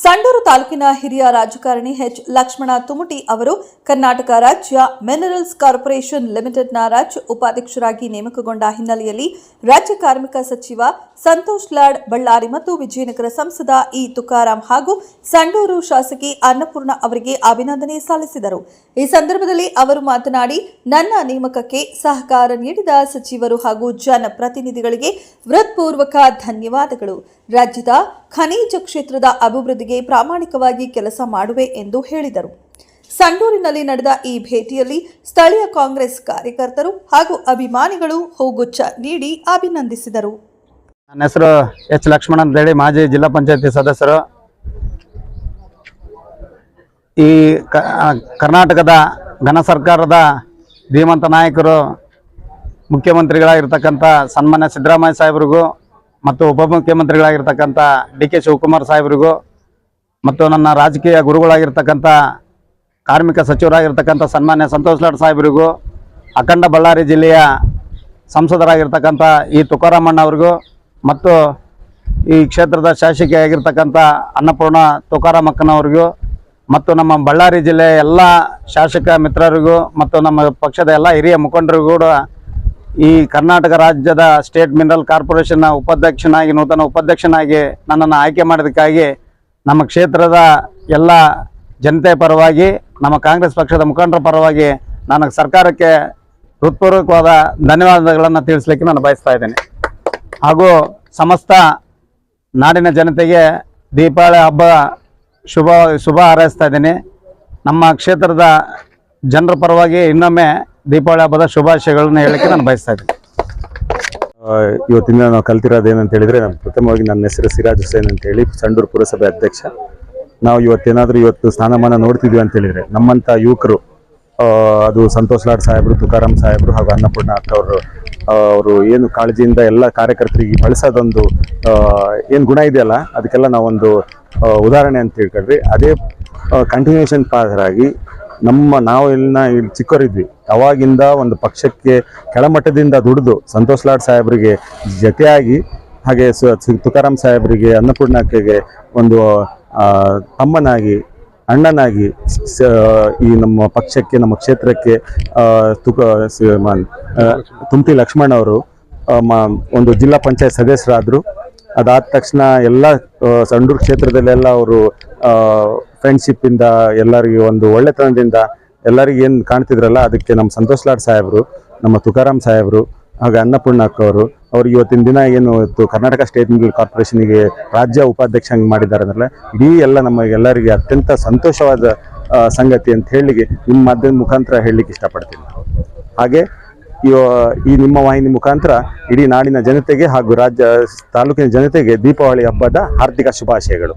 ಸಂಡೂರು ತಾಲೂಕಿನ ಹಿರಿಯ ರಾಜಕಾರಣಿ ಎಚ್ ಲಕ್ಷ್ಮಣ ತುಮುಟಿ ಅವರು ಕರ್ನಾಟಕ ರಾಜ್ಯ ಮಿನರಲ್ಸ್ ಕಾರ್ಪೊರೇಷನ್ ಲಿಮಿಟೆಡ್ನ ರಾಜ್ಯ ಉಪಾಧ್ಯಕ್ಷರಾಗಿ ನೇಮಕಗೊಂಡ ಹಿನ್ನೆಲೆಯಲ್ಲಿ ರಾಜ್ಯ ಕಾರ್ಮಿಕ ಸಚಿವ ಸಂತೋಷ್ ಲಾಡ್ ಬಳ್ಳಾರಿ ಮತ್ತು ವಿಜಯನಗರ ಸಂಸದ ಇ ತುಕಾರಾಂ ಹಾಗೂ ಸಂಡೂರು ಶಾಸಕಿ ಅನ್ನಪೂರ್ಣ ಅವರಿಗೆ ಅಭಿನಂದನೆ ಸಲ್ಲಿಸಿದರು. ಈ ಸಂದರ್ಭದಲ್ಲಿ ಅವರು ಮಾತನಾಡಿ, ನನ್ನ ನೇಮಕಕ್ಕೆ ಸಹಕಾರ ನೀಡಿದ ಸಚಿವರು ಹಾಗೂ ಜನಪ್ರತಿನಿಧಿಗಳಿಗೆ ಹೃತ್ಪೂರ್ವಕ ಧನ್ಯವಾದಗಳು. ರಾಜ್ಯದ ಖನಿಜ ಕ್ಷೇತ್ರದ ಅಭಿವೃದ್ಧಿಗೆ ಪ್ರಾಮಾಣಿಕವಾಗಿ ಕೆಲಸ ಮಾಡುವೆ ಎಂದು ಹೇಳಿದರು. ಸಂಡೂರಿನಲ್ಲಿ ನಡೆದ ಈ ಭೇಟಿಯಲ್ಲಿ ಸ್ಥಳೀಯ ಕಾಂಗ್ರೆಸ್ ಕಾರ್ಯಕರ್ತರು ಹಾಗೂ ಅಭಿಮಾನಿಗಳು ಹೂಗುಚ್ಛ ನೀಡಿ ಅಭಿನಂದಿಸಿದರು. ನನ್ನ ಹೆಸರು ಎಚ್ ಲಕ್ಷ್ಮಣ್ ಅಂತೇಳಿ ಮಾಜಿ ಜಿಲ್ಲಾ ಪಂಚಾಯತಿ ಸದಸ್ಯರು. ಈ ಕರ್ನಾಟಕದ ಘನ ಸರ್ಕಾರದ ಧೀಮಂತ ನಾಯಕರು, ಮುಖ್ಯಮಂತ್ರಿಗಳಾಗಿರ್ತಕ್ಕಂಥ ಸನ್ಮಾನ್ಯ ಸಿದ್ದರಾಮಯ್ಯ ಸಾಹೇಬ್ರಿಗೂ ಮತ್ತು ಉಪಮುಖ್ಯಮಂತ್ರಿಗಳಾಗಿರ್ತಕ್ಕಂಥ ಡಿ ಕೆ ಶಿವಕುಮಾರ್ ಸಾಹೇಬ್ರಿಗೂ ಮತ್ತು ನನ್ನ ರಾಜಕೀಯ ಗುರುಗಳಾಗಿರ್ತಕ್ಕಂಥ ಕಾರ್ಮಿಕ ಸಚಿವರಾಗಿರ್ತಕ್ಕಂಥ ಸನ್ಮಾನ್ಯ ಸಂತೋಷ್ ಲಾಡ್ ಸಾಹೇಬರಿಗೂ, ಅಖಂಡ ಬಳ್ಳಾರಿ ಜಿಲ್ಲೆಯ ಸಂಸದರಾಗಿರ್ತಕ್ಕಂಥ ಈ ತುಕಾರಾಮಣ್ಣ ಅವ್ರಿಗೂ ಮತ್ತು ಈ ಕ್ಷೇತ್ರದ ಶಾಸಕಿಯಾಗಿರ್ತಕ್ಕಂಥ ಅನ್ನಪೂರ್ಣ ತುಕಾರಾಮಕ್ಕನವ್ರಿಗೂ ಮತ್ತು ನಮ್ಮ ಬಳ್ಳಾರಿ ಜಿಲ್ಲೆಯ ಎಲ್ಲ ಶಾಸಕ ಮಿತ್ರರಿಗೂ ಮತ್ತು ನಮ್ಮ ಪಕ್ಷದ ಎಲ್ಲ ಹಿರಿಯ ಮುಖಂಡರಿಗೂ ಕೂಡ ಈ ಕರ್ನಾಟಕ ರಾಜ್ಯದ ಸ್ಟೇಟ್ ಮಿನರಲ್ ಕಾರ್ಪೊರೇಷನ್ನ ಉಪಾಧ್ಯಕ್ಷನಾಗಿ, ನೂತನ ಉಪಾಧ್ಯಕ್ಷನಾಗಿ ನನ್ನನ್ನು ಆಯ್ಕೆ ಮಾಡೋದಕ್ಕಾಗಿ ನಮ್ಮ ಕ್ಷೇತ್ರದ ಎಲ್ಲ ಜನತೆ ಪರವಾಗಿ, ನಮ್ಮ ಕಾಂಗ್ರೆಸ್ ಪಕ್ಷದ ಮುಖಂಡರ ಪರವಾಗಿ ನಾನು ಸರ್ಕಾರಕ್ಕೆ ಹೃತ್ಪೂರ್ವಕವಾದ ಧನ್ಯವಾದಗಳನ್ನು ತಿಳಿಸ್ಲಿಕ್ಕೆ ನಾನು ಬಯಸ್ತಾ ಇದ್ದೇನೆ. ಹಾಗೂ ಸಮಸ್ತ ನಾಡಿನ ಜನತೆಗೆ ದೀಪಾವಳಿ ಹಬ್ಬ ಶುಭ ಶುಭ ಹಾರೈಸ್ತಾ ಇದ್ದೀನಿ. ನಮ್ಮ ಕ್ಷೇತ್ರದ ಜನರ ಪರವಾಗಿ ಇನ್ನೊಮ್ಮೆ ದೀಪಾವಳಿ ಹಬ್ಬದ ಶುಭಾಶಯಗಳನ್ನು ಹೇಳಲಿಕ್ಕೆ ನಾನು ಬಯಸ್ತಾ ಇದ್ದೀನಿ. ಇವತ್ತಿನ ನಾವು ಕಲ್ತಿರೋದು ಏನಂತ ಹೇಳಿದ್ರೆ ನಾನು ಪ್ರಥಮವಾಗಿ ನನ್ನ ಹೆಸರು ಸಿರಾಜ್ ಹುಸೇನ್ ಅಂತ ಹೇಳಿ ಸಂಡೂರು ಪುರಸಭೆ ಅಧ್ಯಕ್ಷ. ನಾವು ಇವತ್ತೇನಾದರೂ ಇವತ್ತು ಸ್ಥಾನಮಾನ ನೋಡ್ತಿದ್ವಿ ಅಂತ ಹೇಳಿದ್ರೆ ನಮ್ಮಂತ ಯುವಕರು ಅದು ಸಂತೋಷ್ ಲಾಡ್ ಸಾಹೇಬರು, ತುಕಾರಾಮ್ ಸಾಹೇಬರು ಹಾಗೂ ಅನ್ನಪೂರ್ಣ ಅಕ್ಕ ಅವರು ಅವರು ಏನು ಕಾಳಜಿಯಿಂದ ಎಲ್ಲ ಕಾರ್ಯಕರ್ತರಿಗೆ ಬಳಸೋದೊಂದು ಏನು ಗುಣ ಇದೆಯಲ್ಲ, ಅದಕ್ಕೆಲ್ಲ ನಾವೊಂದು ಉದಾಹರಣೆ ಅಂತ ತಿಳ್ಕೊಂಡ್ರಿ ಅದೇ ಕಂಟಿನ್ಯೂಷನ್ ಆಗಿ ನಮ್ಮ ನಾವು ಇಲ್ಲಿನ ಇಲ್ಲಿ ಚಿಕ್ಕವರಿದ್ವಿ. ಅವಾಗಿಂದ ಒಂದು ಪಕ್ಷಕ್ಕೆ ಕೆಳಮಟ್ಟದಿಂದ ದುಡಿದು ಸಂತೋಷ್ ಲಾಡ್ ಸಾಹೇಬರಿಗೆ ಜೊತೆಯಾಗಿ ಹಾಗೆ ತುಕಾರಾಮ್ ಸಾಹೇಬರಿಗೆ ಅನ್ನಪೂರ್ಣಕ್ಕೆ ಒಂದು ತಮ್ಮನಾಗಿ, ಅಣ್ಣನಾಗಿ ಈ ನಮ್ಮ ಪಕ್ಷಕ್ಕೆ, ನಮ್ಮ ಕ್ಷೇತ್ರಕ್ಕೆ ತುಕ ತುಮತಿ ಲಕ್ಷ್ಮಣ್ ಅವರು ಒಂದು ಜಿಲ್ಲಾ ಪಂಚಾಯತ್ ಸದಸ್ಯರಾದರು. ಅದಾದ ತಕ್ಷಣ ಎಲ್ಲ ಸಂಡೂರ್ ಕ್ಷೇತ್ರದಲ್ಲೆಲ್ಲ ಅವರು ಫ್ರೆಂಡ್ಶಿಪ್ ಇಂದ ಎಲ್ಲರಿಗೆ ಒಂದು ಒಳ್ಳೆತನದಿಂದ ಎಲ್ಲರಿಗೂ ಏನು ಕಾಣ್ತಿದ್ರಲ್ಲ, ಅದಕ್ಕೆ ನಮ್ಮ ಸಂತೋಷ್ ಲಾಡ್ ಸಾಹೇಬರು, ನಮ್ಮ ತುಕಾರಾಮ್ ಸಾಹೇಬರು, ಹಾಗೆ ಅನ್ನಪೂರ್ಣ ಅಕ್ಕ ಅವರು ಇವತ್ತಿನ ದಿನ ಏನು ಕರ್ನಾಟಕ ಸ್ಟೇಟ್ ಮಿಲ್ ಕಾರ್ಪೊರೇಷನ್ಗೆ ರಾಜ್ಯ ಉಪಾಧ್ಯಕ್ಷ ಹಂಗೆ ಮಾಡಿದ್ದಾರೆ ಅಂದ್ರೆ, ಇಡೀ ಎಲ್ಲ ನಮ್ಮ ಎಲ್ಲರಿಗೆ ಅತ್ಯಂತ ಸಂತೋಷವಾದ ಸಂಗತಿ ಅಂತ ಹೇಳಿ ನಿಮ್ಮ ಮಾಧ್ಯಮದ ಮುಖಾಂತರ ಹೇಳಲಿಕ್ಕೆ ಇಷ್ಟಪಡ್ತೀನಿ. ಹಾಗೆ ಈ ನಿಮ್ಮ ವಾಹಿನಿ ಮುಖಾಂತರ ಇಡೀ ನಾಡಿನ ಜನತೆಗೆ ಹಾಗೂ ರಾಜ್ಯ ತಾಲೂಕಿನ ಜನತೆಗೆ ದೀಪಾವಳಿ ಹಬ್ಬದ ಹಾರ್ದಿಕ ಶುಭಾಶಯಗಳು.